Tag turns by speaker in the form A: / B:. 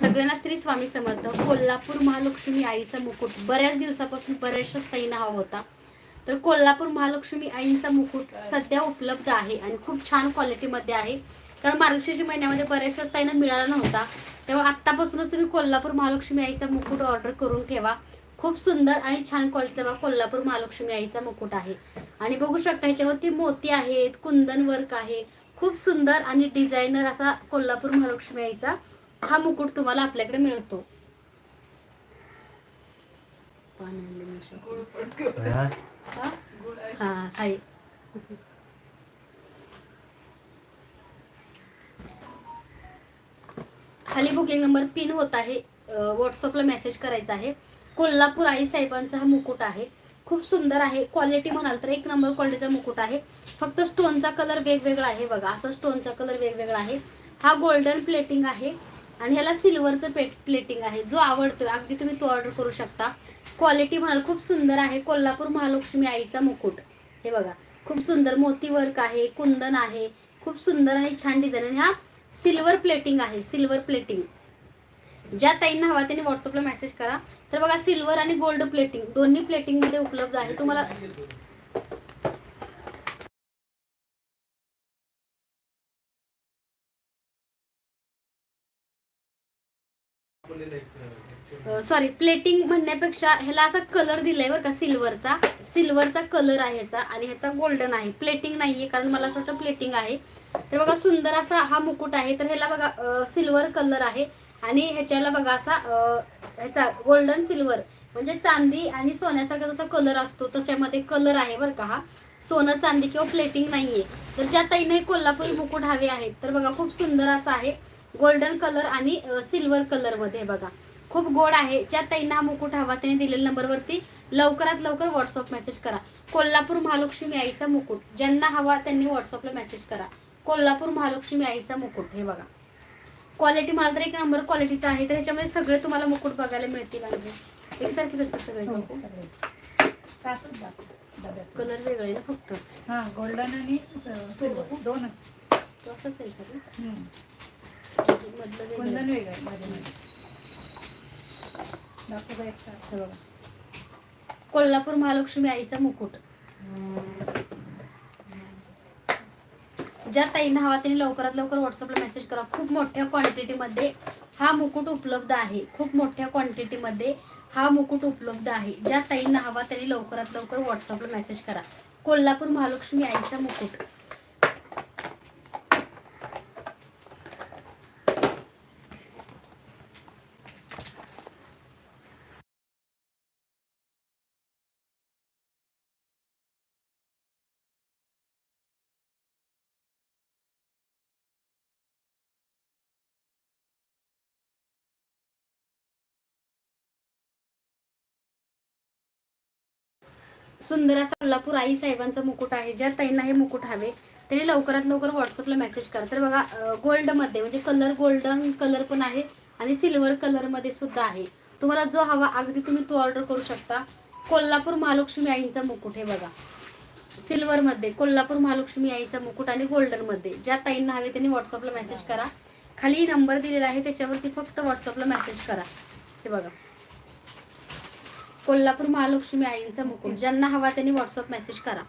A: सगळ्यांना श्री स्वामी समर्थ. कोल्हापूर महालक्ष्मी आईचा मुकुट. बऱ्याच दिवसापासून बऱ्याचशा ताईंना हवा होता. तर कोल्हापूर महालक्ष्मी आईंचा मुकुट सध्या उपलब्ध आहे आणि खूप छान क्वालिटीमध्ये आहे. कारण मार्गशीर्ष महिन्यामध्ये बऱ्याचशा ताईंना मिळाला नव्हता. त्यामुळे आत्तापासूनच तुम्ही कोल्हापूर महालक्ष्मी आईचा मुकुट ऑर्डर करून ठेवा. खूप सुंदर आणि छान क्वालिटीचा कोल्हापूर महालक्ष्मी आईचा मुकुट आहे. आणि बघू शकता ह्याच्यावरती मोती आहेत कुंदन वर्क आहे. खूप सुंदर आणि डिझायनर असा कोल्हापूर महालक्ष्मी आईचा हा मुकुट तुम्हाला आपल्याकडे मिळतो.
B: हा?
A: हाय खाली बुकिंग नंबर पिन होत आहे. व्हॉट्सअपला मेसेज करायचा आहे. कोल्हापूर आई साहेबांचा हा मुकुट आहे. खूप सुंदर आहे. क्वालिटी म्हणाल तर एक नंबर क्वालिटीचा मुकुट आहे. फक्त स्टोनचा कलर वेगवेगळा आहे बघा. असा स्टोनचा कलर वेगवेगळा आहे. हा गोल्डन प्लेटिंग आहे. आणि ह्याला सिल्वरचं पेट प्लेटिंग आहे जो आवडतो अगदी तुम्ही तो ऑर्डर करू शकता. क्वालिटी म्हणाल खूप सुंदर आहे. कोल्हापूर महालक्ष्मी आईचा मुकुट. हे बघा खूप सुंदर मोती वर्क आहे कुंदन आहे खूप सुंदर आणि छान डिझाईन आणि हा सिल्वर प्लेटिंग आहे सिल्वर प्लेटिंग ज्या ताईंना हवा त्यांनी व्हॉट्सअपला मेसेज करा. तर बघा सिल्वर आणि गोल्ड प्लेटिंग दोन्ही प्लेटिंगमध्ये उपलब्ध आहे. तुम्हाला सॉरी प्लेटिंग म्हणण्यापेक्षा ह्याला असा कलर दिलाय बरं का सिल्वरचा सिल्वरचा कलर आहे ह्याचा आणि ह्याचा गोल्डन आहे. प्लेटिंग नाहीये कारण मला असं वाटतं प्लेटिंग आहे. तर बघा सुंदर असा हा मुकुट आहे. तर ह्याला बघा सिल्वर कलर आहे. आणि ह्याच्याला बघा असा ह्याचा गोल्डन सिल्वर म्हणजे चांदी आणि सोन्यासारखा जसा कलर असतो तशामध्ये कलर आहे बरं का हा. सोनं चांदी किंवा प्लेटिंग नाहीये. तर ज्या ताईने कोल्हापुरी मुकुट हवे आहेत तर बघा खूप सुंदर असा आहे. गोल्डन कलर आणि सिल्वर कलरमध्ये बघा. खूप गोड आहे. ज्या ताईंना हा मुकुट हवा त्याने दिलेल्या नंबरवरती लवकरात लवकर व्हॉट्सअप मेसेज करा. कोल्हापूर महालक्ष्मी आईचा मुकुट. ज्यांना हवा त्यांनी व्हॉट्सअपला मेसेज करा. कोल्हापूर महालक्ष्मी आईचा मुकुट हे बघा. क्वालिटी मला तर एक नंबर क्वालिटीचा आहे तर ह्याच्यामध्ये सगळे तुम्हाला मुकुट बघायला मिळतील आणि एकसारखेच आहेत सगळे
C: हो.
A: कलर वेगळे ना फक्त.
C: हा गोल्डन आणि सिल्वर दोनच.
A: तो असंच आहे. मधलं वेगळं. आहे.
C: दाखव एक बघा.
A: कोल्हापूर महालक्ष्मी आईचा मुकुट. ज्या ताईंना हवा त्यांनी लवकरात लवकर व्हॉट्सअपला मेसेज करा. खूप मोठ्या क्वांटिटीमध्ये हा मुकुट उपलब्ध आहे. खूप मोठ्या क्वांटिटीमध्ये हा मुकुट उपलब्ध आहे. ज्या ताईंना हवा त्यांनी लवकरात लवकर व्हॉट्सअपला मेसेज करा. कोल्हापूर महालक्ष्मी आईचा मुकुट. सुंदर असा कोल्हापूर आई साहेबांचा मुकुट आहे ज्या ताईंना हे मुकुट हवे त्यांनी लवकरात लवकर व्हॉट्सअपला मेसेज करा. तर बघा गोल्डमध्ये म्हणजे कलर गोल्डन कलर पण आहे आणि सिल्वर कलरमध्ये सुद्धा आहे. तुम्हाला जो हवा अगदी तुम्ही तो ऑर्डर करू शकता. कोल्हापूर महालक्ष्मी आईंचा मुकुट हे बघा. सिल्वर मध्ये कोल्हापूर महालक्ष्मी आईचा मुकुट आणि गोल्डनमध्ये. ज्या ताईंना हवे त्यांनी व्हॉट्सअपला मेसेज करा. खाली नंबर दिलेला आहे त्याच्यावरती फक्त व्हॉट्सअपला मेसेज करा. हे बघा. कोल्हापूर महालक्ष्मी आईंचा मुकुट. ज्यांना हवा त्यांनी व्हॉट्सअप मेसेज करा.